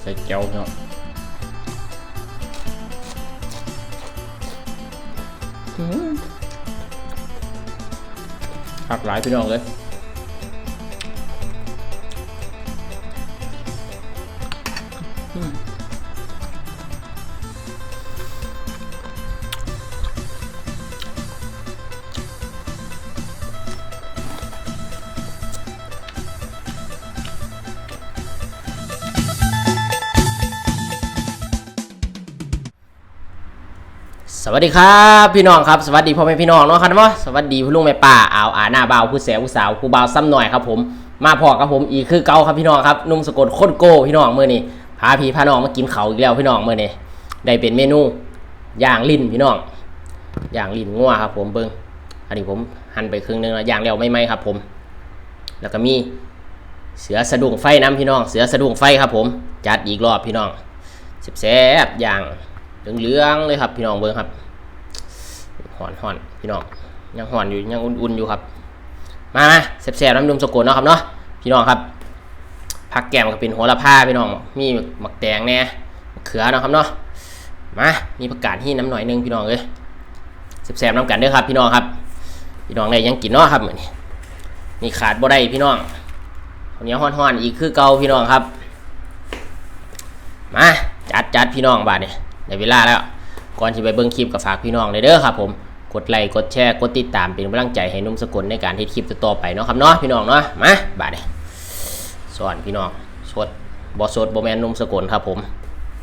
ใส่เจียวเนาะอืมผักหลายพี่น้องเลย สวัสดีครับพี่น้องครับสวัสดีพ่อแม่พี่น้องเนาะครับเนาะสวัสดีผู้ลุงแม่ป้าอาวอาหน้าเบาผู้แสวผู้สาวผู้เบาซ้ำหน่อยครับผมมาพอกับผมอีกคือเก่าครับพี่น้องครับนุ่มสกลโคตรโก้พี่น้องเมื้อนี้พาพี่พาน้องมากินเขาอีกแล้วพี่น้องเมื้อนี้ได้เป็นเมนูย่างลิ้นพี่น้องย่างลิ้นงัวครับผมเบิ่งอันนี้ผมหั่นไปครึ่งนึงแล้วย่างแล้วไม่ไหมครับผม แล้วก็มีเสือสะดุ้งไฟน้ำพี่น้อง เสือสะดุ้งไฟครับผม จัดอีกรอบพี่น้องแซ่บๆอย่างเหลืองๆเลยครับพี่น้องเบิ่งครับ หอนหอนพี่น้องยังหอนอยู่ยังอุ่นๆอยู่ครับ มามาแซ่บๆน้ำนมสกุลเนาะครับเนาะพี่น้องครับผักแกมก็เป็นโหระพาพี่น้องมีหมักแตงแน่เขือเนาะครับเนาะมามีประกาศที่น้ำหน่อยหนึงพี่น้องเลยแซ่บๆน้ำกันเด้อครับพี่น้องครับพี่น้องได้ยังกินเนาะครับมื้อนี้นี่ขาดบ่ได้พี่น้องข้าวเหนียวฮ้อนๆอีกคือเก่าพี่น้องครับ มาจัดจัดพี่น้องบาดเนี่ยได้เวลาแล้ว ก่อนที่ไปเบิ่งคลิปก็ฝากพี่น้องเลยเด้อครับผมกดไลค์กดแชร์กดติดตามเป็นกำลังใจให้นุ่มสกุลในการที่คลิปต่อไปเนาะครับเนาะพี่น้องเนาะมาบาดเนี่ยสอนพี่น้องสดบ่สดบ่แมนนุ่มสกุลครับผม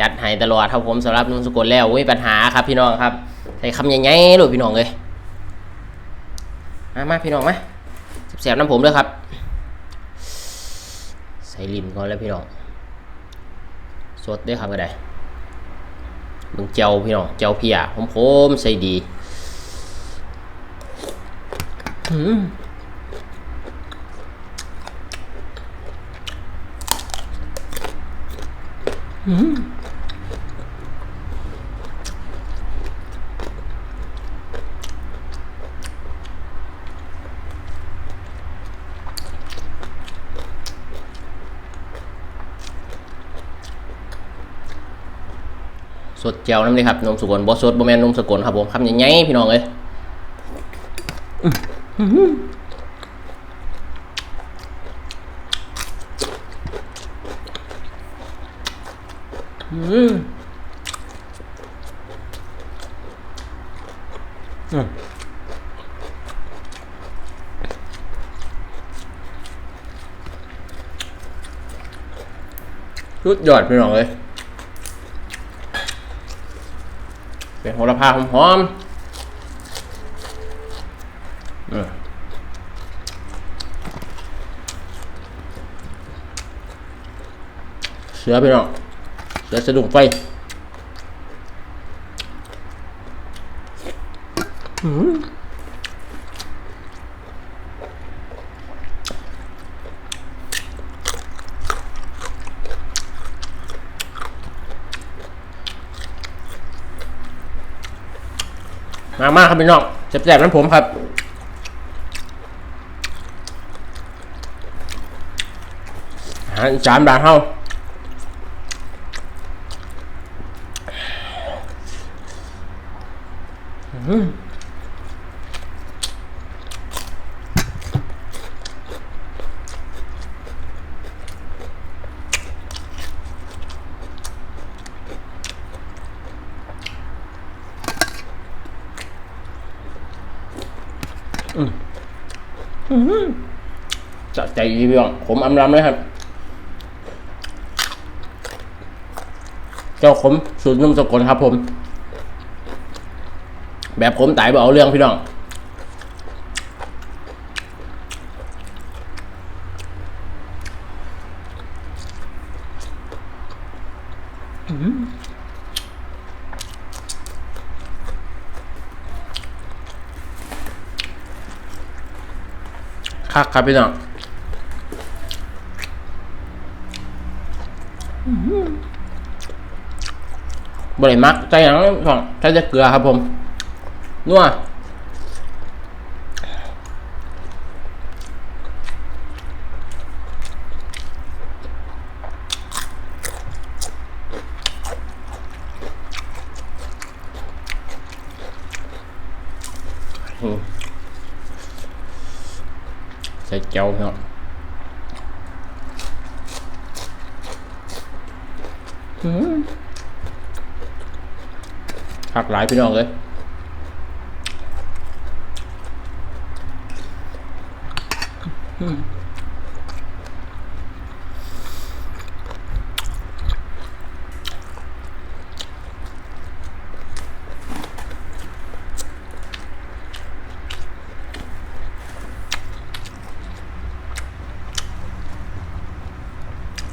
จัดให้ตลอดครับผมสำหรับนุ่มสกุลแล้วไม่มีปัญหาครับพี่น้องครับใส่คำใหญ่ๆเลยพี่น้องเลยมามาพี่น้องมาแสบน้ำผมด้วยครับ ใส่ลิ้นก่อนแล้วพี่น้องสดด้วยครับก็ได้ มึงเจ้าพี่น้องเจ้าเพียผมผมใส่ดีอืม สดเจียวน้ำเลยครับนมสกุลบอสดบอแมนนมสกุลครับผมคำใหญ่ๆพี่น้องเลยอืมอืมชุดยอดพี่น้องเลย เป็น โหระพาหอมหอมเสือไปเนาะเสือสะดุ้งไฟอืม มามากครับพี่น้องแซ่บๆนั้นผมครับอาหารอีสามบาทเฮาอืม จะใจดีพี่น้องผมอำลำเลยครับ เจ้าขมสูตรนุ่มสกุลครับผม แบบขมตายบ่เอาเรื่องพี่น้อง คักครับพี่น้องบริมักใจหยังของใจจะเกลือครับผมนัว เจียวพี่น้องอืมหักหลายพี่น้องเลย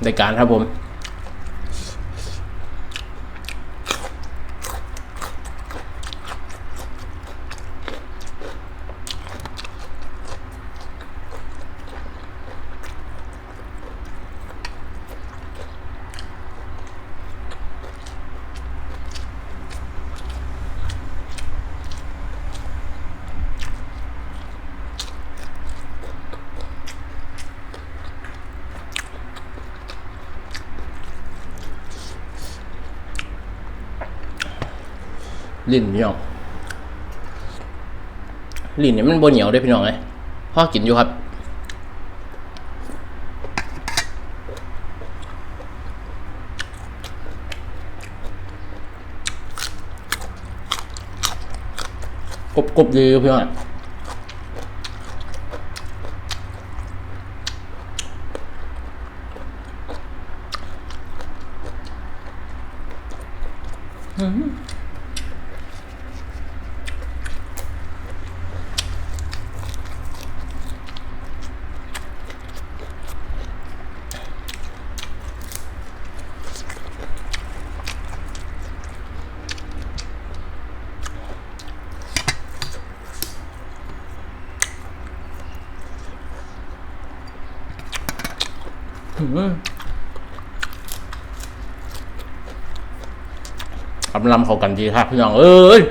ในการครับผม ลิ้นพี่น้องลิ้นเนี่ยมันบนเหนียวด้วยพี่น้องเลยพ่อกินอยู่ครับกบกบดีพี่น้อง กำลังเขากันดีครับพี่น้องเอ้ย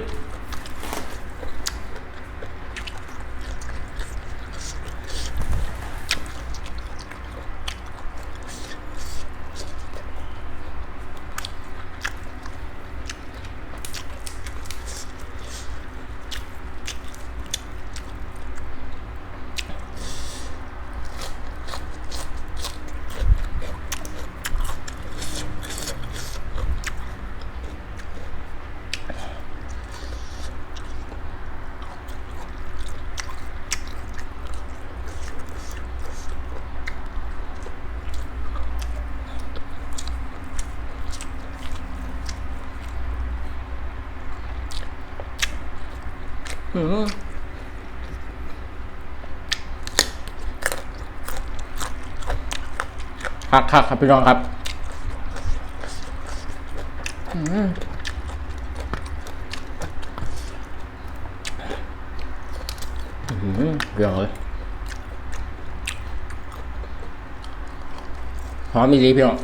คักคักครับพี่น้องครับอืมเรื่องเลยหอมมีดีพี่น้อง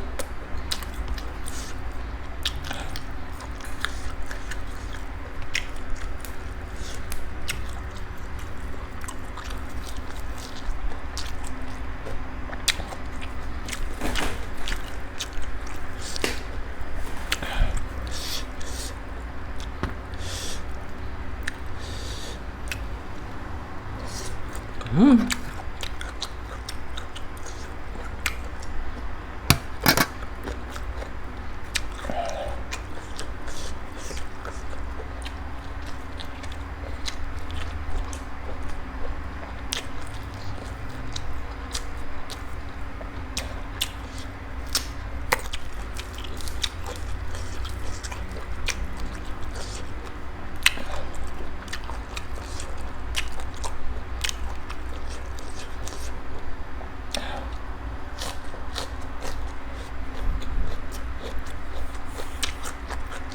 Mm.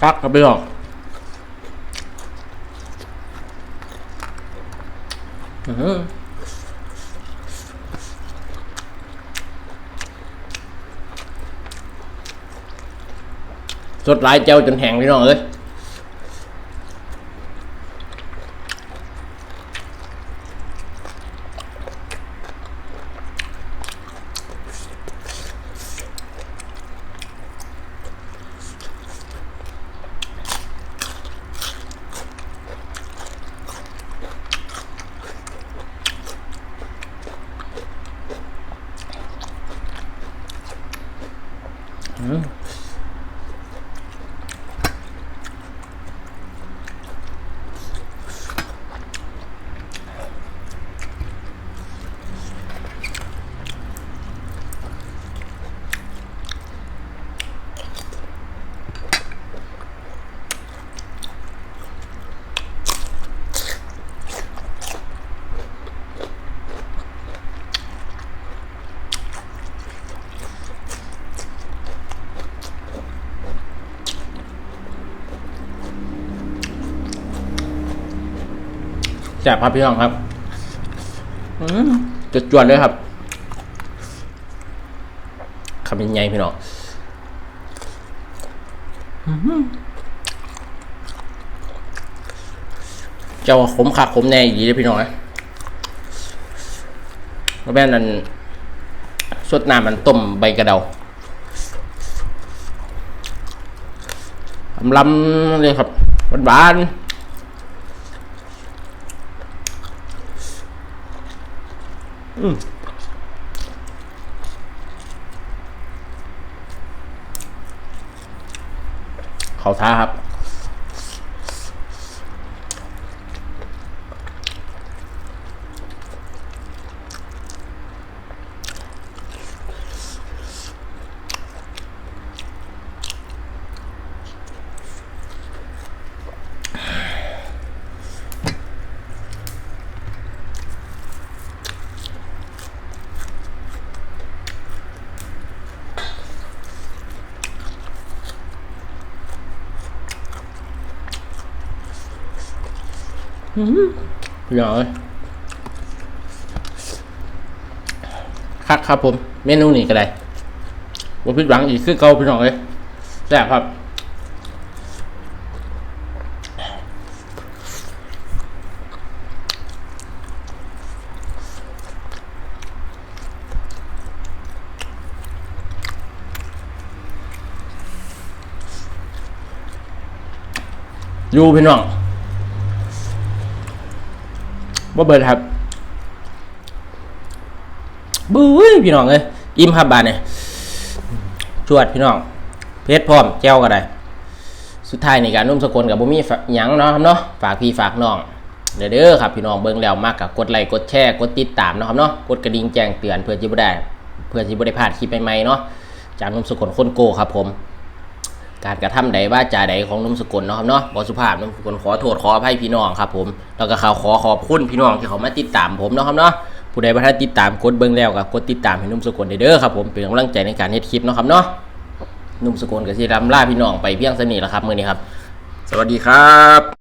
คักครับพี่น้องอื้อหือสดหลายเจ้าจนแห้งพี่น้องเอ้ย แซ่บครับพี่น้องครับอืมจะจวดเลยครับคำใหญ่ๆพี่น้องอื้อหือเจ้าขมขาขมแน่อีกเลยพี่น้องนะแล้วแม่นั่นสดน้ำมันต้มใบกระเดาลำๆเลยครับหวาน เขาท้าครับ เอ้ยคักครับผม เมนูนี้ก็ได้ผมผิดหวังอีกคือเก่าพี่น้องเอ้ยแซ่บครับอยู่พี่น้อง บ่เบิดครับบุ้ยพี่น้องเอ้ยอิ่มครับบานเนี่ยชวดพี่น้องเพชรพร้อมแจ้วก็ได้ สุดท้ายในการนุ่มสกุลกับบุมี่หยังเนาะครับเนาะฝากพี่ฝากน้องเด้อเด้อครับพี่น้องเบิ่งแล้วมากกับกดไลค์กดแชร์กดติดตามเนาะครับเนาะกดกระดิ่งแจ้งเตือนเพื่อจะบ่ได้ เพื่อจะบ่ได้พลาดคลิปใหม่ๆเนาะจากนุ่มสกุลคนโกครับผม การกระทำใดว่าจาใดของนุ่มสกุลเนาะครับเนาะบอสุภาพนุ่มสกุลขอโทษขออภัยพี่น้องครับผมแล้วก็เขาขอขอบคุณพี่น้องที่เขามาติดตามผมเนาะครับเนาะผู้ใดว่าถ้าติดตามกดเบิ้งแล้วก็กดติดตามให้นุ่มสกุลเด้อครับผมเป็นกำลังใจในการเฮ็ดคลิปเนาะครับเนาะนุ่มสกุลกับสิรำล่าพี่น้องไปเพียงสนิทแล้วครับมื้อนี้ครับ สวัสดีครับ